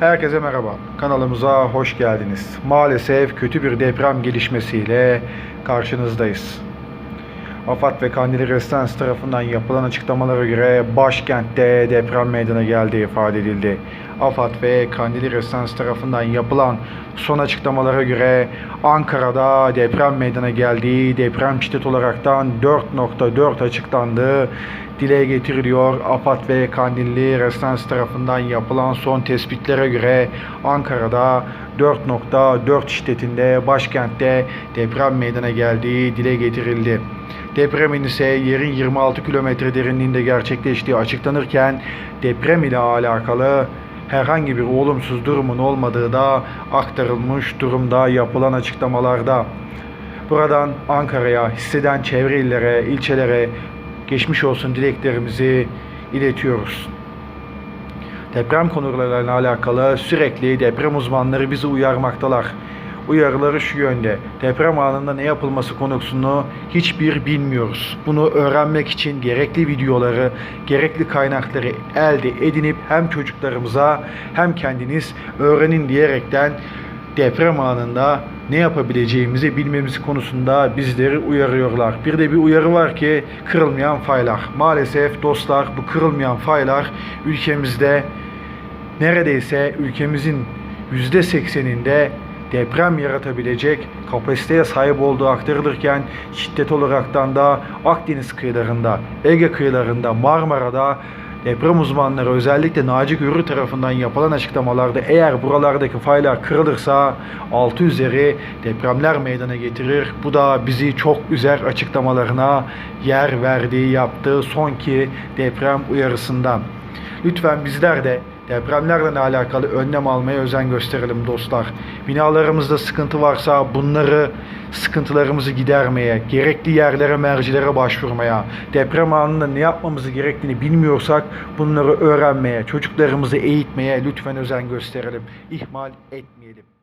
Herkese merhaba. Kanalımıza hoş geldiniz. Maalesef kötü bir deprem gelişmesiyle karşınızdayız. AFAD ve Kandili Restans tarafından yapılan açıklamalara göre başkentte deprem meydana geldiği ifade edildi. AFAD ve Kandili Restans tarafından yapılan son açıklamalara göre Ankara'da deprem meydana geldiği deprem şiddet olaraktan 4.4 açıklandı. Dile getiriliyor. AFAD ve Kandilli Restans tarafından yapılan son tespitlere göre Ankara'da 4.4 şiddetinde başkentte deprem meydana geldiği dile getirildi. Depremin ise yerin 26 kilometre derinliğinde gerçekleştiği açıklanırken deprem ile alakalı herhangi bir olumsuz durumun olmadığı da aktarılmış durumda yapılan açıklamalarda. Buradan Ankara'ya, hisseden çevre illere, ilçelere geçmiş olsun dileklerimizi iletiyoruz. Deprem konularıyla alakalı sürekli deprem uzmanları bizi uyarmaktalar. Uyarıları şu yönde. Deprem anında ne yapılması konusunu hiçbir bilmiyoruz. Bunu öğrenmek için gerekli videoları, gerekli kaynakları elde edinip hem çocuklarımıza hem kendiniz öğrenin diyerekten deprem anında ne yapabileceğimizi bilmemiz konusunda bizleri uyarıyorlar. Bir de bir uyarı var ki kırılmayan faylar. Maalesef dostlar bu kırılmayan faylar ülkemizde neredeyse ülkemizin %80'inde deprem yaratabilecek kapasiteye sahip olduğu aktarılırken şiddet olaraktan da Akdeniz kıyılarında, Ege kıyılarında, Marmara'da deprem uzmanları özellikle Naci Görür tarafından yapılan açıklamalarda eğer buralardaki faylar kırılırsa 6 üzeri depremler meydana getirir. Bu da bizi çok üzer açıklamalarına yer verdiği yaptığı sonki deprem uyarısından. Lütfen bizler de depremlerle alakalı önlem almaya özen gösterelim dostlar. Binalarımızda sıkıntı varsa bunları sıkıntılarımızı gidermeye, gerekli yerlere, mercilere başvurmaya, deprem anında ne yapmamızı gerektiğini bilmiyorsak bunları öğrenmeye, çocuklarımızı eğitmeye lütfen özen gösterelim. İhmal etmeyelim.